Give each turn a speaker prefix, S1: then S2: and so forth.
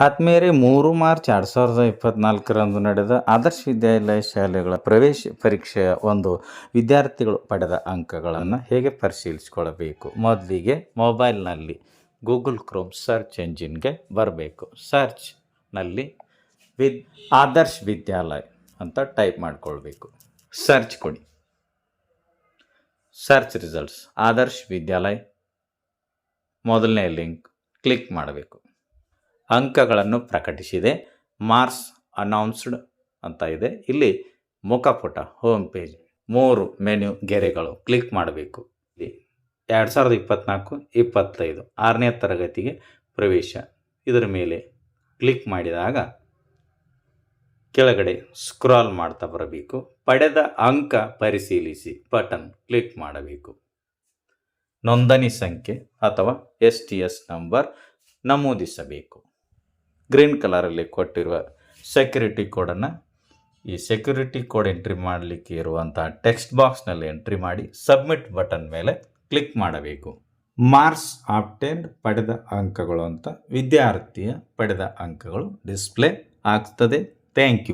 S1: ಆತ್ಮೇರೆ ಮೂರು ಮಾರ್ಚ್ ಎರಡು ಸಾವಿರದ ಇಪ್ಪತ್ನಾಲ್ಕರಂದು ನಡೆದ ಆದರ್ಶ ವಿದ್ಯಾಲಯ ಶಾಲೆಗಳ ಪ್ರವೇಶ ಪರೀಕ್ಷೆಯ ಒಂದು ವಿದ್ಯಾರ್ಥಿಗಳು ಪಡೆದ ಅಂಕಗಳನ್ನು ಹೇಗೆ ಪರಿಶೀಲಿಸಿಕೊಳ್ಳಬೇಕು? ಮೊದಲಿಗೆ ಮೊಬೈಲ್ನಲ್ಲಿ ಗೂಗಲ್ ಕ್ರೋಮ್ ಸರ್ಚ್ ಎಂಜಿನ್ಗೆ ಬರಬೇಕು. ಸರ್ಚ್ನಲ್ಲಿ ವಿದ್ ಆದರ್ಶ್ ವಿದ್ಯಾಲಯ ಅಂತ ಟೈಪ್ ಮಾಡಿಕೊಳ್ಬೇಕು. ಸರ್ಚ್ ಕೊಡಿ. ಸರ್ಚ್ ರಿಸಲ್ಟ್ಸ್, ಆದರ್ಶ್ ವಿದ್ಯಾಲಯ, ಮೊದಲನೇ ಲಿಂಕ್ ಕ್ಲಿಕ್ ಮಾಡಬೇಕು. ಅಂಕಗಳನ್ನು ಪ್ರಕಟಿಸಿದೆ. ಮಾರ್ಸ್ ಅನೌನ್ಸ್ಡ್ ಅಂತ ಇದೆ. ಇಲ್ಲಿ ಮುಖಪುಟ ಹೋಮ್ ಪೇಜ್ ಮೂರು ಮೆನ್ಯು ಗೆರೆಗಳು ಕ್ಲಿಕ್ ಮಾಡಬೇಕು. ಇಲ್ಲಿ ಎರಡು ಸಾವಿರದ ಇಪ್ಪತ್ತ್ನಾಲ್ಕು ಇಪ್ಪತ್ತೈದು, ಆರನೇ ತರಗತಿಗೆ ಪ್ರವೇಶ. ಇದರ ಮೇಲೆ ಕ್ಲಿಕ್ ಮಾಡಿದಾಗ ಕೆಳಗಡೆ ಸ್ಕ್ರಾಲ್ ಮಾಡ್ತಾ ಬರಬೇಕು. ಪಡೆದ ಅಂಕ ಪರಿಶೀಲಿಸಿ ಬಟನ್ ಕ್ಲಿಕ್ ಮಾಡಬೇಕು. ನೋಂದಣಿ ಸಂಖ್ಯೆ ಅಥವಾ ಎಸ್ ಟಿ ಎಸ್ ನಂಬರ್ ನಮೂದಿಸಬೇಕು. ಗ್ರೀನ್ ಕಲರಲ್ಲಿ ಕೊಟ್ಟಿರುವ ಸೆಕ್ಯೂರಿಟಿ ಕೋಡನ್ನು ಈ ಸೆಕ್ಯೂರಿಟಿ ಕೋಡ್ ಎಂಟ್ರಿ ಮಾಡಲಿಕ್ಕೆ ಇರುವಂಥ ಟೆಕ್ಸ್ಟ್ ಬಾಕ್ಸ್ನಲ್ಲಿ ಎಂಟ್ರಿ ಮಾಡಿ ಸಬ್ಮಿಟ್ ಬಟನ್ ಮೇಲೆ ಕ್ಲಿಕ್ ಮಾಡಬೇಕು. ಮಾರ್ಕ್ಸ್ ಆಪ್ಟೆಂಡ್ ಪಡೆದ ಅಂಕಗಳು ಅಂತ ವಿದ್ಯಾರ್ಥಿಯ ಪಡೆದ ಅಂಕಗಳು ಡಿಸ್ಪ್ಲೇ ಆಗ್ತದೆ. Thank you.